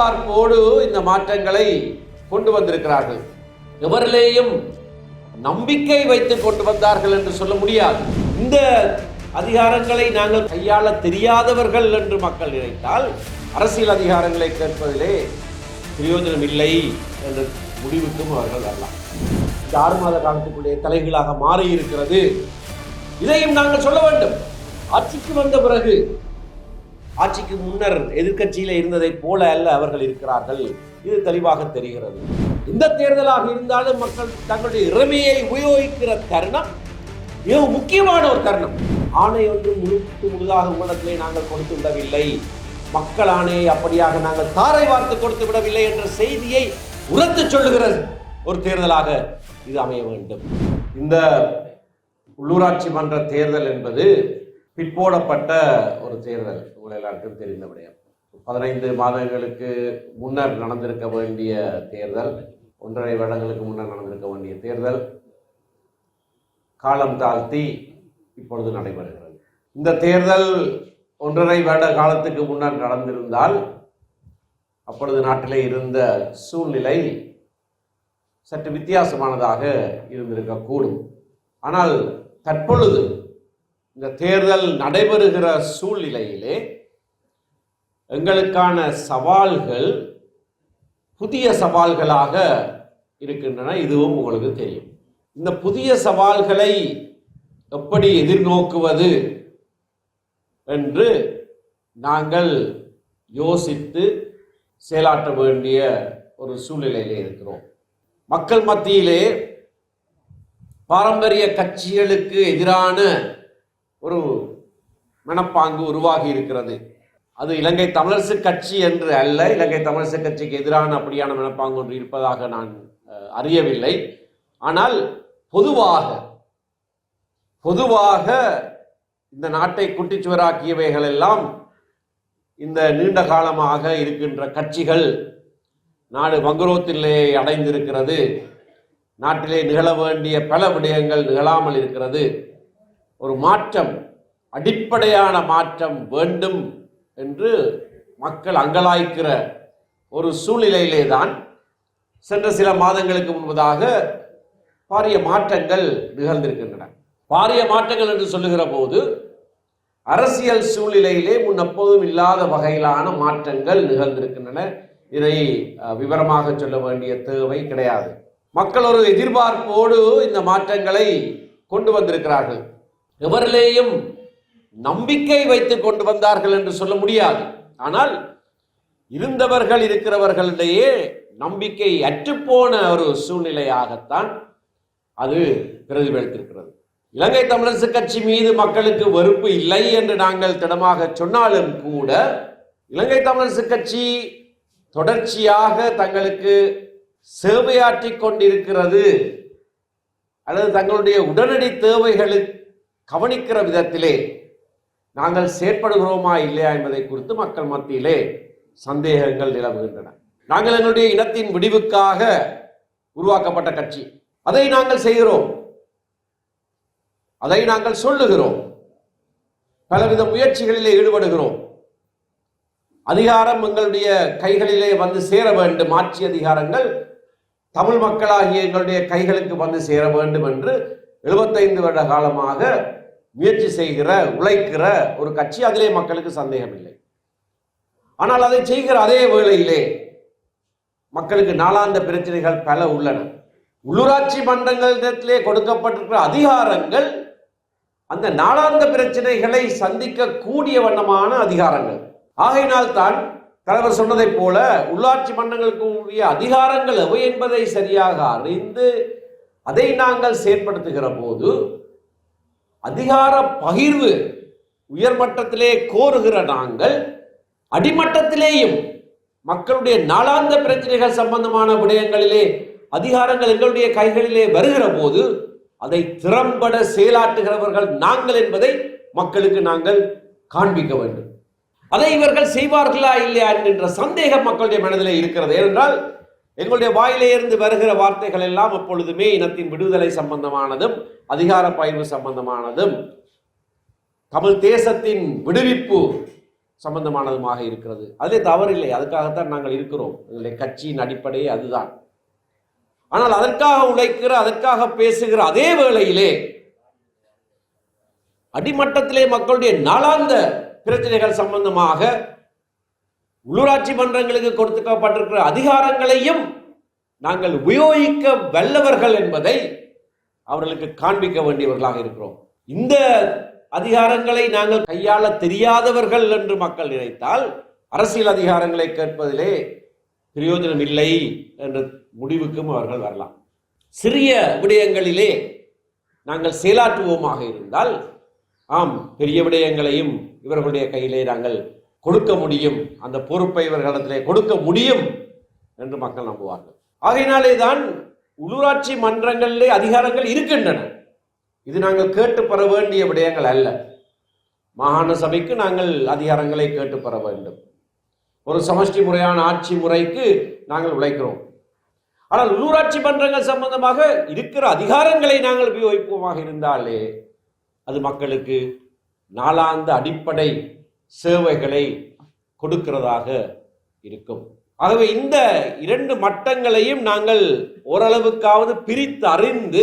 பார்ப்போடு இந்த மாற்றங்களை கொண்டு வந்திருக்கிறார்கள். எவரிலேயும் நம்பிக்கை வைத்து கொண்டு வந்தார்கள் என்று சொல்ல முடியாது. இந்த அதிகாரங்களை நாங்கள் கையாள தெரியாதவர்கள் என்று மக்கள் நினைத்தால் அரசியல் அதிகாரங்களை கேட்பதிலே பிரயோஜனம் இல்லை என்ற முடிவுக்கும் அவர்கள் வரலாம். இந்த ஆறு மாத காலத்துக்குள்ளே தலைகளாக மாறி இருக்கிறது இதையும் நாங்கள் சொல்ல வேண்டும். ஆட்சிக்கு வந்த பிறகு ஆட்சிக்கு முன்னர் எதிர்கட்சியில இருந்ததைப் போல அல்ல அவர்கள் இருக்கிறார்கள். இது தெளிவாக தெரிகிறது. இந்த தேர்தலாக இருந்தாலும் மக்கள் தங்களுடைய இறமையை உபயோகிக்கிற தருணம் மிக முக்கியமான ஒரு தருணம். ஆணை ஒன்று முழுத்து முழுதாக உங்களிடத்திலே நாங்கள் கொடுத்து விடவில்லை. மக்கள் ஆணையை அப்படியாக நாங்கள் தாரை வார்த்து கொடுத்து விடவில்லை என்ற செய்தியை உரத்து சொல்லுகிற ஒரு தேர்தலாக இது அமைய வேண்டும். இந்த உள்ளூராட்சி மன்ற தேர்தல் என்பது பிற்போடப்பட்ட ஒரு தேர்தல் உங்கள் எல்லாருக்கும் தெரிந்த விடயம் பதினைந்து மாதங்களுக்கு முன்னர் நடந்திருக்க வேண்டிய தேர்தல் ஒன்றரை வருடங்களுக்கு முன்னர் நடந்திருக்க வேண்டிய தேர்தல் காலம் தாழ்த்தி இப்பொழுது நடைபெறுகிறது. இந்த தேர்தல் ஒன்றரை வருட காலத்துக்கு முன்னர் நடந்திருந்தால் அப்பொழுது நாட்டிலே இருந்த சூழ்நிலை சற்று வித்தியாசமானதாக இருந்திருக்கக்கூடும். ஆனால் தற்பொழுது இந்த தேர்தல் நடைபெறுகிற சூழ்நிலையிலே எங்களுக்கான சவால்கள் புதிய சவால்களாக இருக்கின்றன. இதுவும் உங்களுக்கு தெரியும். இந்த புதிய சவால்களை எப்படி எதிர்நோக்குவது என்று நாங்கள் யோசித்து செயலாற்ற வேண்டிய ஒரு சூழ்நிலையிலே இருக்கிறோம். மக்கள் மத்தியிலே பாரம்பரிய கட்சிகளுக்கு எதிரான ஒரு மனப்பாங்கு உருவாகி இருக்கிறது. அது இலங்கை தமிழரசு கட்சி என்று அல்ல இலங்கை தமிழரசு கட்சிக்கு எதிரான அப்படியான மனப்பாங்கு ஒன்று இருப்பதாக நான் அறியவில்லை. ஆனால் பொதுவாக பொதுவாக இந்த நாட்டை குட்டிச்சுவராக்கியவைகள் எல்லாம் இந்த நீண்ட காலமாக இருக்கின்ற கட்சிகள் நாடு வங்குரோத்திலே அடைந்திருக்கிறது. நாட்டிலே நிகழ வேண்டிய பல விடயங்கள் நிகழாமல் இருக்கிறது. ஒரு மாற்றம் அடிப்படையான மாற்றம் வேண்டும் என்று மக்கள் அங்கலாய்க்கிற ஒரு சூழ்நிலையிலே தான் சென்ற சில மாதங்களுக்கு முன்பதாக பாரிய மாற்றங்கள் நிகழ்ந்திருக்கின்றன. பாரிய மாற்றங்கள் என்று சொல்லுகிற போது அரசியல் சூழ்நிலையிலே முன் எப்போதும் இல்லாத வகையிலான மாற்றங்கள் நிகழ்ந்திருக்கின்றன. இதை விவரமாக சொல்ல வேண்டிய தேவை கிடையாது. மக்கள் ஒரு எதிர்பார்ப்போடு இந்த மாற்றங்களை கொண்டு வந்திருக்கிறார்கள். எவரிலேயும் நம்பிக்கை வைத்து கொண்டு வந்தார்கள் என்று சொல்ல முடியாது. ஆனால் இருந்தவர்கள் இருக்கிறவர்களிடையே நம்பிக்கை அற்றுப்போன ஒரு சூழ்நிலையாகத்தான் அது பிரதிபலித்திருக்கிறது இலங்கை தமிழரசு கட்சி மீது மக்களுக்கு வெறுப்பு இல்லை என்று நாங்கள் திடமாக சொன்னாலும் கூட இலங்கை தமிழரசு கட்சி தொடர்ச்சியாக தங்களுக்கு சேவையாற்றிக் கொண்டிருக்கிறது. அல்லது தங்களுடைய உடனடி தேவைகளுக்கு கவனிக்கிற விதத்திலே நாங்கள் செயற்படுகிறோமா இல்லையா என்பதை குறித்து மக்கள் மத்தியிலே சந்தேகங்கள் நிலவுகின்றன. நாங்கள் எங்களுடைய இனத்தின் விடிவுக்காக உருவாக்கப்பட்ட கட்சி. அதை நாங்கள் செய்கிறோம். அதை நாங்கள் சொல்லுகிறோம். பலவித முயற்சிகளிலே ஈடுபடுகிறோம். அதிகாரம் எங்களுடைய கைகளிலே வந்து சேர வேண்டும். ஆட்சி அதிகாரங்கள் தமிழ் மக்களாகிய எங்களுடைய கைகளுக்கு வந்து சேர வேண்டும் என்று எழுபத்தைந்து வருட காலமாக முயற்சி செய்கிற உழைக்கிற ஒரு கட்சி அதிலே மக்களுக்கு சந்தேகம் இல்லை ஆனால் அதை செய்கிற அதே வேளையிலே மக்களுக்கு நாளாந்த பிரச்சனைகள் பல உள்ளன. உள்ளூராட்சி மன்றங்களிடத்திலே கொடுக்கப்பட்டிருக்கிற அதிகாரங்கள் அந்த நாளாந்த பிரச்சனைகளை சந்திக்க கூடிய வண்ணமான அதிகாரங்கள். ஆகையினால் தான் தலைவர் சொன்னதைப் போல உள்ளாட்சி மன்றங்களுக்கு உரிய அதிகாரங்கள் எவை என்பதை சரியாக அறிந்து அதை நாங்கள் செயற்படுத்துகிற போது அதிகார பகிர்வு உயர்மட்டத்திலே கோருகிற நாங்கள் அடிமட்டத்திலேயும் மக்களுடைய நாளாந்த பிரச்சனைகள் சம்பந்தமான விடயங்களிலே அதிகாரங்கள் எங்களுடைய கைகளிலே வருகிற போது அதை திறம்பட செயலாற்றுகிறவர்கள் நாங்கள் என்பதை மக்களுக்கு நாங்கள் காண்பிக்க வேண்டும். அதை இவர்கள் செய்வார்களா இல்லையா என்கின்ற சந்தேகம் மக்களுடைய மனதிலே இருக்கிறது. ஏனென்றால் எங்களுடைய வாயிலே இருந்து வருகிற வார்த்தைகள் எல்லாம் எப்பொழுதுமே இனத்தின் விடுதலை சம்பந்தமானதும் அதிகார பயிர்வு சம்பந்தமானதும் தமிழ் தேசத்தின் விடுவிப்பு சம்பந்தமானதுமாக இருக்கிறது. அதிலே தவறில்லை. அதுக்காகத்தான் நாங்கள் இருக்கிறோம். எங்களுடைய கட்சியின் அடிப்படையே அதுதான். ஆனால் அதற்காக உழைக்கிற அதற்காக பேசுகிற அதே வேளையிலே அடிமட்டத்திலே மக்களுடைய நாளாந்த பிரச்சனைகள் சம்பந்தமாக உள்ளூராட்சி மன்றங்களுக்கு கொடுத்துக்கப்பட்டிருக்கிற அதிகாரங்களையும் நாங்கள் உபயோகிக்க வல்லவர்கள் என்பதை அவர்களுக்கு காண்பிக்க வேண்டியவர்களாக இருக்கிறோம். இந்த அதிகாரங்களை நாங்கள் கையாள தெரியாதவர்கள் என்று மக்கள் நினைத்தால் அரசியல் அதிகாரங்களை கேட்பதிலே பிரயோஜனம் இல்லை என்ற முடிவுக்கும் அவர்கள் வரலாம். சிறிய விடயங்களிலே நாங்கள் செயலாற்றுவோமாக இருந்தால் ஆம் பெரிய விடயங்களையும் இவர்களுடைய கையிலே நாங்கள் கொடுக்க முடியும். அந்த பொறுப்பை இவர்களிடத்திலே கொடுக்க முடியும் என்று மக்கள் நம்புவார்கள். ஆகையினாலே தான் உள்ளூராட்சி மன்றங்களிலே அதிகாரங்கள் இருக்கின்றன. இது நாங்கள் கேட்டு பெற வேண்டிய விடயங்கள் அல்ல. மாகாண சபைக்கு நாங்கள் அதிகாரங்களை கேட்டு பெற வேண்டும். ஒரு சமஷ்டி முறையான ஆட்சி முறைக்கு நாங்கள் உழைக்கிறோம். ஆனால் உள்ளூராட்சி மன்றங்கள் சம்பந்தமாக இருக்கிற அதிகாரங்களை நாங்கள் உபயோகிப்போமாக இருந்தாலே அது மக்களுக்கு நாளாந்த அடிப்படை சேவைகளை கொடுக்கிறதாக இருக்கும். ஆகவே இந்த இரண்டு மட்டங்களையும் நாங்கள் ஓரளவுக்காவது பிரித்து அறிந்து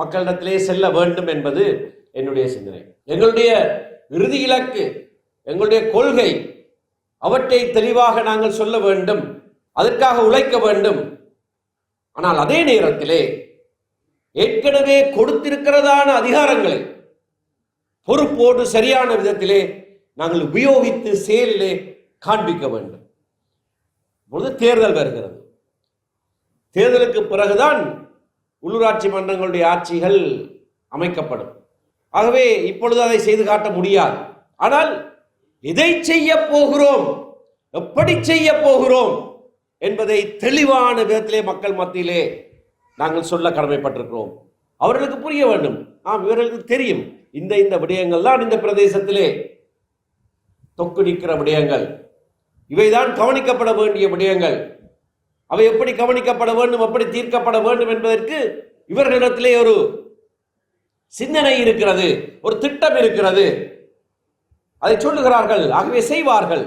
மக்களிடத்திலே செல்ல வேண்டும் என்பது என்னுடைய சிந்தனை. எங்களுடைய இறுதி இலக்கு எங்களுடைய கொள்கை அவற்றை தெளிவாக நாங்கள் சொல்ல வேண்டும் அதற்காக உழைக்க வேண்டும். ஆனால் அதே நேரத்திலே ஏற்கனவே கொடுத்திருக்கிறதான அதிகாரங்களை பொறுப்போடு சரியான விதத்திலே நாங்கள் உபயோகித்து செயலிலே காண்பிக்க வேண்டும். இப்பொழுது தேர்தல் வருகிறது. தேர்தலுக்கு பிறகுதான் உள்ளூராட்சி மன்றங்களுடைய ஆட்சிகள் அமைக்கப்படும். ஆகவே இப்பொழுது அதை செய்து காட்ட முடியாது. ஆனால் எதை செய்ய போகிறோம்? எப்படி செய்ய போகிறோம்? என்பதை தெளிவான விதத்திலே மக்கள் மத்தியிலே நாங்கள் சொல்ல கடமைப்பட்டிருக்கிறோம். அவர்களுக்கு புரிய வேண்டும். ஆம் இவர்களுக்கு தெரியும். இந்த இந்த விடயங்கள் தான் இந்த பிரதேசத்திலே தொக்கு நிற்கிற விடயங்கள். இவைதான் கவனிக்கப்பட வேண்டிய விடயங்கள். அவை எப்படி கவனிக்கப்பட வேண்டும் எப்படி தீர்க்கப்பட வேண்டும் என்பதற்கு இவர்களிடத்திலே ஒரு சிந்தனை இருக்கிறது ஒரு திட்டம் இருக்கிறது. அதை சொல்லுகிறார்கள் ஆகவே செய்வார்கள்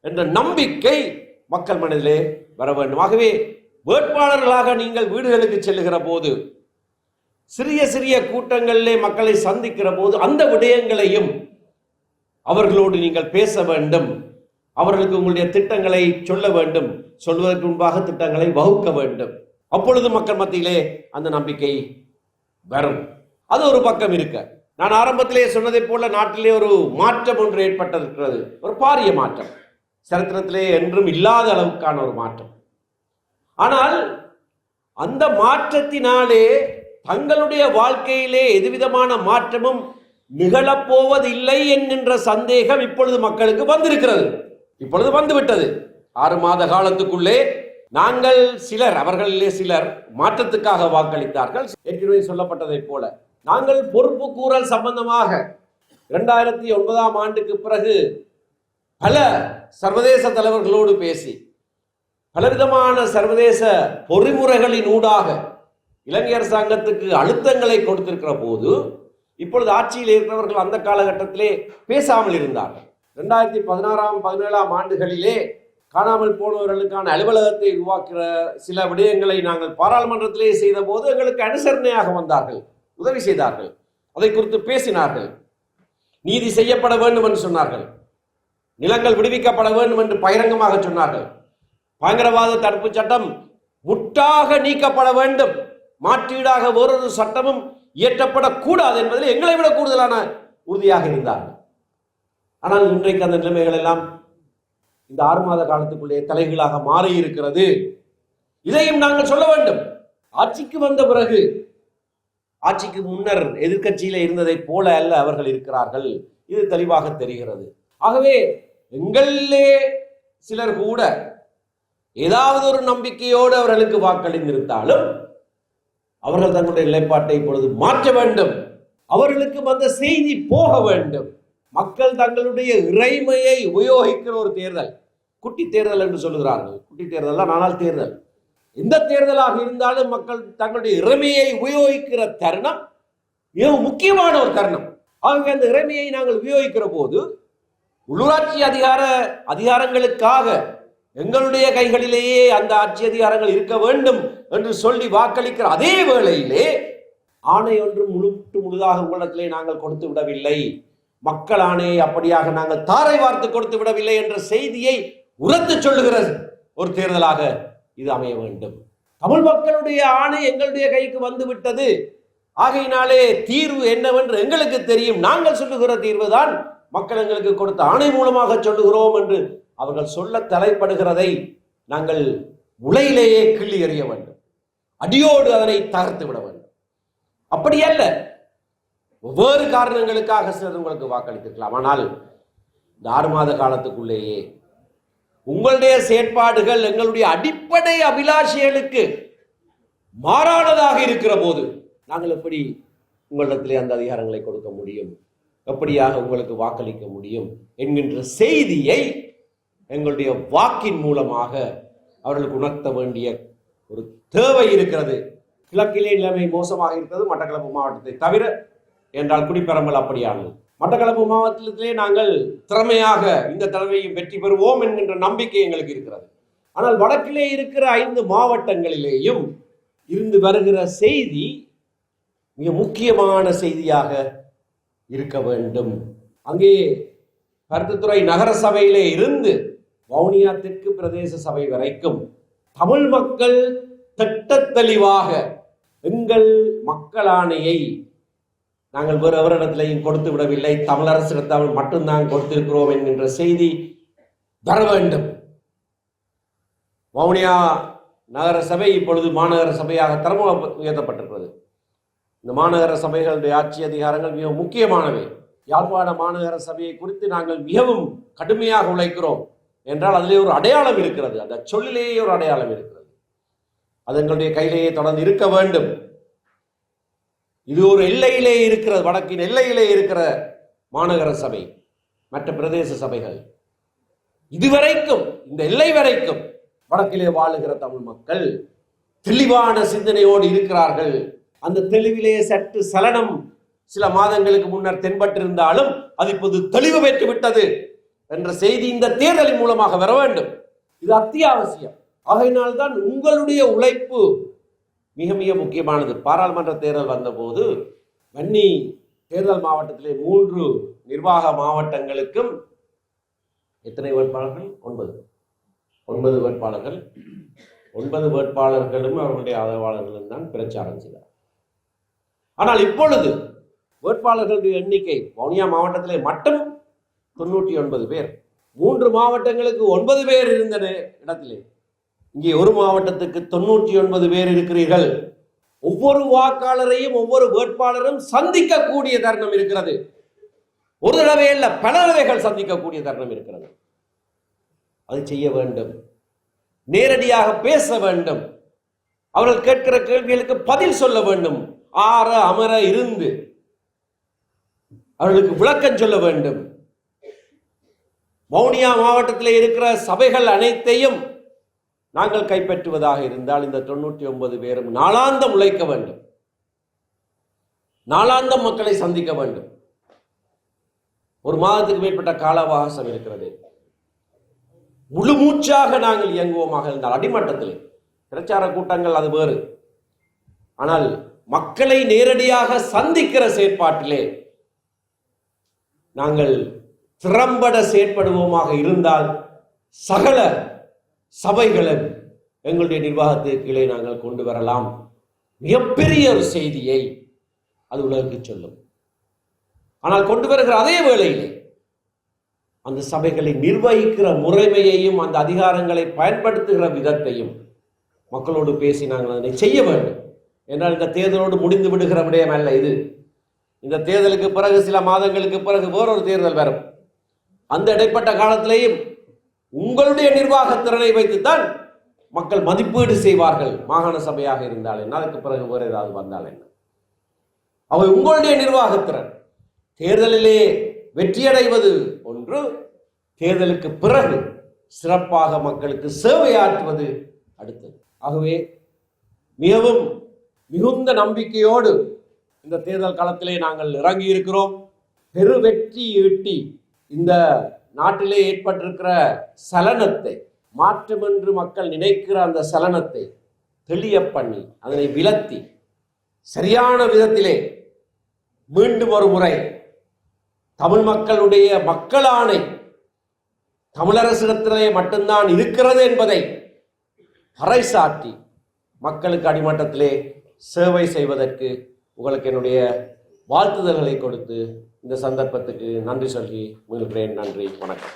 என்ற நம்பிக்கை மக்கள் மனதிலே வர வேண்டும். ஆகவே வேட்பாளர்களாக நீங்கள் வீடுகளுக்கு செல்லுகிற போது சிறிய சிறிய கூட்டங்களிலே மக்களை சந்திக்கிற போது அந்த விடயங்களையும் அவர்களோடு நீங்கள் பேச வேண்டும். அவர்களுக்கு உங்களுடைய திட்டங்களை சொல்ல வேண்டும். சொல்வதற்கு முன்பாக திட்டங்களை வகுக்க வேண்டும். அப்பொழுது மக்கள் மத்தியிலே அந்த நம்பிக்கை வரும். அது ஒரு பக்கம் இருக்க. நான் ஆரம்பத்திலே சொன்னதை போல நாட்டிலே ஒரு மாற்றம் ஒன்று ஏற்பட்டிருக்கிறது. ஒரு பாரிய மாற்றம். சரித்திரத்திலே என்றும் இல்லாத அளவுக்கான ஒரு மாற்றம். ஆனால் அந்த மாற்றத்தினாலே தங்களுடைய வாழ்க்கையிலே எதுவிதமான மாற்றமும் நிகழப்போவதில்லை என்கின்ற சந்தேகம் இப்பொழுது மக்களுக்கு வந்திருக்கிறது. இப்பொழுது வந்துவிட்டது. ஆறு மாத காலத்துக்குள்ளே நாங்கள் சிலர் அவர்களிலே சிலர் மாற்றத்துக்காக வாக்களித்தார்கள். ஏற்கனவே சொல்லப்பட்டதைப் போல நாங்கள் பொறுப்பு கூறல் சம்பந்தமாக இரண்டாயிரத்தி ஒன்பதாம் ஆண்டுக்கு பிறகு பல சர்வதேச தலைவர்களோடு பேசி பலவிதமான சர்வதேச பொறிமுறைகளின் ஊடாக இலங்கை அரசாங்கத்துக்கு அழுத்தங்களை கொடுத்திருக்கிற போது இப்பொழுது ஆட்சியில் இருக்கிறவர்கள் அந்த காலகட்டத்திலே பேசாமல் இருந்தார்கள். ரெண்டாயிரத்தி பதினாறாம் பதினேழாம் ஆண்டுகளிலே காணாமல் போனவர்களுக்கான அலுவலகத்தை உருவாக்குற சில விடயங்களை நாங்கள் பாராளுமன்றத்திலே செய்த போது எங்களுக்கு அனுசரணையாக வந்தார்கள் உதவி செய்தார்கள் அதை குறித்து பேசினார்கள். நீதி செய்யப்பட வேண்டும் என்று சொன்னார்கள். நிலங்கள் விடுவிக்கப்பட வேண்டும் என்று பகிரங்கமாக சொன்னார்கள். பயங்கரவாத தடுப்பு சட்டம் முட்டாக நீக்கப்பட வேண்டும். மாற்றீடாக வேறொரு சட்டமும் இயற்றப்படக்கூடாது என்பதில் எங்களை விட கூடுதலான உறுதியாக இருந்தார்கள். ஆனால் இன்றைக்கு அந்த நிலைமைகள் எல்லாம் இந்த ஆறு மாத காலத்துக்குள்ளே தலைகளாக மாறி இருக்கிறது இதையும் நாங்கள் சொல்ல வேண்டும். ஆட்சிக்கு வந்த பிறகு ஆட்சிக்கு முன்னர் எதிர்கட்சியில இருந்ததை போல அல்ல அவர்கள் இருக்கிறார்கள். இது தெளிவாக தெரிகிறது. ஆகவே எங்களிலே சிலர் கூட ஏதாவது ஒரு நம்பிக்கையோடு அவர்களுக்கு வாக்களித்திருந்தாலும் அவர்கள் தங்களுடைய நிலைப்பாட்டை இப்பொழுது மாற்ற வேண்டும். அவர்களுக்கு வந்த செய்தி போக வேண்டும். மக்கள் தங்களுடைய இறைமையை உபயோகிக்கிற ஒரு தேர்தல். குட்டி தேர்தல் என்று சொல்லுகிறார்கள். குட்டி தேர்தல் தான் ஆனால் தேர்தல். எந்த தேர்தலாக இருந்தாலும் மக்கள் தங்களுடைய இறைமையை உபயோகிக்கிற தருணம் மிகவும் முக்கியமான ஒரு தருணம். ஆகவே அந்த இறைமையை நாங்கள் உபயோகிக்கிற போது உள்ளூராட்சி அதிகார அதிகாரங்களுக்காக எங்களுடைய கைகளிலேயே அந்த ஆட்சி அதிகாரங்கள் இருக்க வேண்டும் என்று சொல்லி வாக்களிக்கிற அதே வேளையிலே ஆணை ஒன்று முழுட்டு முழுதாக உள்ளத்திலே நாங்கள் கொடுத்து விடவில்லை. மக்கள் ஆணையை அப்படியாக நாங்கள் தாரை வார்த்து கொடுத்து விடவில்லை என்ற செய்தியை உரத்து சொல்லுகிற ஒரு தேர்தலாக இது அமைய வேண்டும். தமிழ் மக்களுடைய ஆணை எங்களுடைய கைக்கு வந்து விட்டது ஆகையினாலே தீர்வு என்னவென்று எங்களுக்கு தெரியும். நாங்கள் சொல்லுகிற தீர்வு தான் மக்கள் எங்களுக்கு கொடுத்த ஆணை மூலமாக சொல்லுகிறோம் என்று அவர்கள் சொல்ல தலைப்படுகிறதை நாங்கள் உலையிலேயே கிள்ளி எறிய வேண்டும். அடியோடு அதனை தகர்த்து விட வேண்டும். அப்படி அல்ல. ஒவ்வொரு காரணங்களுக்காக சிலர் உங்களுக்கு வாக்களித்திருக்கலாம். ஆனால் இந்த ஆறு மாத காலத்துக்குள்ளேயே உங்களுடைய செயற்பாடுகள் எங்களுடைய அடிப்படை அபிலாஷைகளுக்கு மாறானதாக இருக்கிற போது நாங்கள் எப்படி உங்களிடத்திலே அந்த அதிகாரங்களை கொடுக்க முடியும்? எப்படியாக உங்களுக்கு வாக்களிக்க முடியும்? என்கின்ற செய்தியை எங்களுடைய வாக்கின் மூலமாக அவர்களுக்கு உணர்த்த வேண்டிய ஒரு தேவை இருக்கிறது. கிழக்கிலே நிலைமை மோசமாக இருக்கிறது மட்டக்களப்பு மாவட்டத்தை தவிர என்றால் குடிப்பெரம்பல் அப்படியானது மட்டக்களப்பு மாவட்டத்திலே நாங்கள் திறமையாக இந்த தடவையும் வெற்றி பெறுவோம் என்கின்ற நம்பிக்கை எங்களுக்கு இருக்கிறது. ஆனால் வடக்கிலே இருக்கிற ஐந்து மாவட்டங்களிலேயும் இருந்து வருகிற செய்தி மிக முக்கியமான செய்தியாக இருக்க வேண்டும். அங்கே கருத்துத்துறை நகர சபையிலே இருந்து வவுனியா தெற்கு பிரதேச சபை வரைக்கும் தமிழ் மக்கள் திட்ட தெளிவாக எங்கள் மக்களாணையை நாங்கள் வேறு எவரிடத்திலையும் கொடுத்து விடவில்லை. தமிழரசிடத்தால் மட்டும்தான் கொடுத்திருக்கிறோம் என்கின்ற செய்தி வர வேண்டும். வவுனியா நகர சபை இப்பொழுது மாநகர சபையாக தரம் உயர்த்தப்பட்டிருக்கிறது. இந்த மாநகர சபைகளுடைய ஆட்சி அதிகாரங்கள் மிக முக்கியமானவை. யாழ்ப்பாண மாநகர சபையை குறித்து நாங்கள் மிகவும் கடுமையாக உழைக்கிறோம். என்றால் அதிலே ஒரு அடையாளம் இருக்கிறது. அந்த சொல்லிலேயே ஒரு அடையாளம் இருக்கிறது. அது எங்களுடைய கையிலேயே தொடர்ந்து இருக்க வேண்டும். இது ஒரு எல்லையிலே இருக்கிறது வடக்கின் எல்லையிலே இருக்கிற மாநகர சபை மற்ற பிரதேச சபைகள். இதுவரைக்கும் இந்த எல்லை வரைக்கும் வடக்கிலே வாழுகிற தமிழ் மக்கள் தெளிவான சிந்தனையோடு இருக்கிறார்கள். அந்த தெளிவிலே சற்று சலனம் சில மாதங்களுக்கு முன்னர் தென்பட்டிருந்தாலும் அது இப்போது தெளிவு பெற்று விட்டது என்ற செய்தி இந்த தேர்தலின் மூலமாக வர வேண்டும். இது அத்தியாவசியம். ஆகையினால்தான் உங்களுடைய உழைப்பு மிக மிக முக்கியமானது. பாராளுமன்ற தேர்தல் வந்தபோது வன்னி தேர்தல் மாவட்டத்திலே மூன்று நிர்வாக மாவட்டங்களுக்கும் எத்தனை வேட்பாளர்கள்? ஒன்பது. ஒன்பது வேட்பாளர்கள். ஒன்பது வேட்பாளர்களும் அவர்களுடைய ஆதரவாளர்களும் தான் பிரச்சாரம் செய்தார். ஆனால் இப்பொழுது வேட்பாளர்களுடைய எண்ணிக்கை வவுனியா மாவட்டத்திலே மட்டும் தொண்ணூற்றி ஒன்பது பேர். மூன்று மாவட்டங்களுக்கு ஒன்பது பேர் இருந்த இடத்திலே. இங்கே ஒரு மாவட்டத்துக்கு தொண்ணூற்றி ஒன்பது பேர் இருக்கிறீர்கள். ஒவ்வொரு வாக்காளரையும் ஒவ்வொரு வேட்பாளரும் சந்திக்கக்கூடிய தருணம் இருக்கிறது. ஒரு தடவை அல்ல பல தடவைகள் சந்திக்கக்கூடிய தருணம் இருக்கிறது. அதை செய்ய வேண்டும். நேரடியாக பேச வேண்டும். அவர்கள் கேட்கிற கேள்விகளுக்கு பதில் சொல்ல வேண்டும். ஆற அமர இருந்து. அவர்களுக்கு விளக்கம் சொல்ல வேண்டும். வவுனியா மாவட்டத்தில் இருக்கிற சபைகள் அனைத்தையும் நாங்கள் கைப்பற்றுவதாக இருந்தால் இந்த தொண்ணூற்றி ஒன்பது பேரும் நாளாந்தம் உழைக்க வேண்டும். நாளாந்தம் மக்களை சந்திக்க வேண்டும். ஒரு மாதத்துக்கு மேற்பட்ட கால அவகாசம் இருக்கிறது. முழு மூச்சாக நாங்கள் இயங்குவோமாக இருந்தால் அடிமட்டத்தில். பிரச்சார கூட்டங்கள் அது வேறு. ஆனால் மக்களை நேரடியாக சந்திக்கிற செயற்பாட்டிலே நாங்கள் திறம்பட செயற்படுவோமாக இருந்தால் சகல சபைகளும் எங்களுடைய நிர்வாகத்திற்கு கீழே நாங்கள் கொண்டு வரலாம். மிகப்பெரிய ஒரு செய்தியை அது உலகுக்கு சொல்லும். ஆனால் கொண்டு வருகிற அதே வேளையிலே அந்த சபைகளை நிர்வகிக்கிற முறைமையையும் அந்த அதிகாரங்களை பயன்படுத்துகிற விதத்தையும் மக்களோடு பேசி நாங்கள் அதனை செய்ய வேண்டும். என்றால் இந்த தேர்தலோடு முடிந்து விடுகிற விடயம் அல்ல இது. இந்த தேர்தலுக்கு பிறகு சில மாதங்களுக்கு பிறகு வேறொரு தேர்தல் வரும். அந்த இடைப்பட்ட காலத்திலேயும் உங்களுடைய நிர்வாக திறனை வைத்துத்தான் மக்கள் மதிப்பீடு செய்வார்கள் மாகாண சபையாக இருந்தால் என்ன? அதுக்கு பிறகு வேறு ஏதாவது வந்தால் என்ன? அவை உங்களுடைய நிர்வாகத்திறன் தேர்தலிலே வெற்றியடைவது ஒன்று தேர்தலுக்கு பிறகு சிறப்பாக மக்களுக்கு சேவையாற்றுவது அடுத்தது. ஆகவே மிகவும் மிகுந்த நம்பிக்கையோடு இந்த தேர்தல் களத்திலே நாங்கள் இறங்கி இருக்கிறோம் பெரு வெற்றி ஈட்டி இந்த நாட்டிலே ஏற்பட்டிருக்கிற சலனத்தை மாற்றம் என்று மக்கள் நினைக்கிற அந்த சலனத்தை தெளிய பண்ணி அதனை விலத்தி சரியான விதத்திலே மீண்டும் ஒரு முறை தமிழ் மக்களுடைய மக்களாணை தமிழரசிடத்திலே மட்டும்தான் இருக்கிறது என்பதை பறைசாற்றி மக்களுக்கு அடிமட்டத்திலே சேவை செய்வதற்கு உங்களுக்கு என்னுடைய வாழ்த்துதல்களை கொடுத்து இந்த சந்தர்ப்பத்துக்கு நன்றி சொல்லி உங்களுக்கு நன்றி. வணக்கம்.